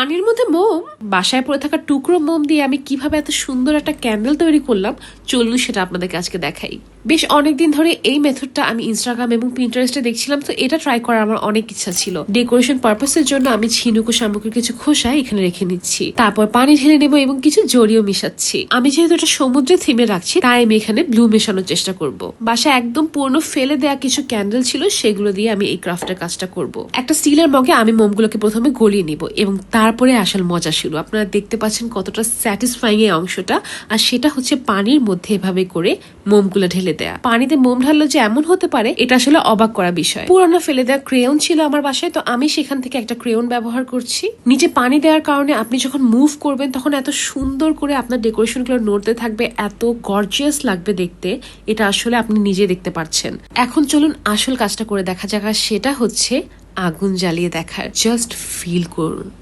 পানির মধ্যে মোম? বাসায় পড়ে থাকা টুকরো মোম দিয়ে আমি কীভাবে এত সুন্দর একটা ক্যান্ডেল তৈরি করলাম? চলুন সেটা আপনাদেরকে আজকে দেখাই। বেশ অনেকদিন ধরে এই মেথডটা আমি ইনস্টাগ্রাম এবং পিন্টারেস্টে দেখছিলাম, তো এটা ট্রাই করার আমার অনেক ইচ্ছা ছিল। ডেকোরেশন পারপাসের জন্য আমি ঝিনুকু সামগ্রীর কিছু খোসা এখানে রেখে নিচ্ছি। তারপর পানি ঢেলে নেব এবং কিছু জড়িও মিশাচ্ছি। আমি যেহেতু এটা সমুদ্রে থিমে রাখছি, তাই আমি এখানে ব্লু মেশানোর চেষ্টা করব। বাসা একদম পুরনো ফেলে দেওয়া কিছু ক্যান্ডেল ছিল, সেগুলো দিয়ে আমি এই ক্রাফটের কাজটা করব। একটা স্টিলের মগে আমি মোমগুলোকে প্রথমে গলিয়ে নিব এবং তারপরে আসল মজা শুরু। আপনারা দেখতে পাচ্ছেন কতটা স্যাটিসফাইং এই অংশটা। আর সেটা হচ্ছে পানির মধ্যে এভাবে করে মোমগুলো ঢেলে দেয়া। পানিতে মোম ঢাললো যে এমন হতে পারে, এটা আসলে অবাক করা বিষয়। পুরানো ফেলে দেওয়া ক্রেয়ন ছিল আমার বাসায়, তো আমি সেখান থেকে একটা ক্রেয়ন ব্যবহার করছি। নিচে পানি দেওয়ার কারণে আপনি যখন মুভ করবেন, তখন এত সুন্দর করে আপনার ডেকোরেশনগুলো নড়তে থাকবে, এত গর্জিয়াস লাগবে দেখতে, এটা আসলে আপনি নিজে দেখতে পাচ্ছেন এখন চলুন আসল কাজটা করে দেখা যাক সেটা হচ্ছে আগুন জ্বালিয়ে দেখার। জাস্ট ফিল করুন।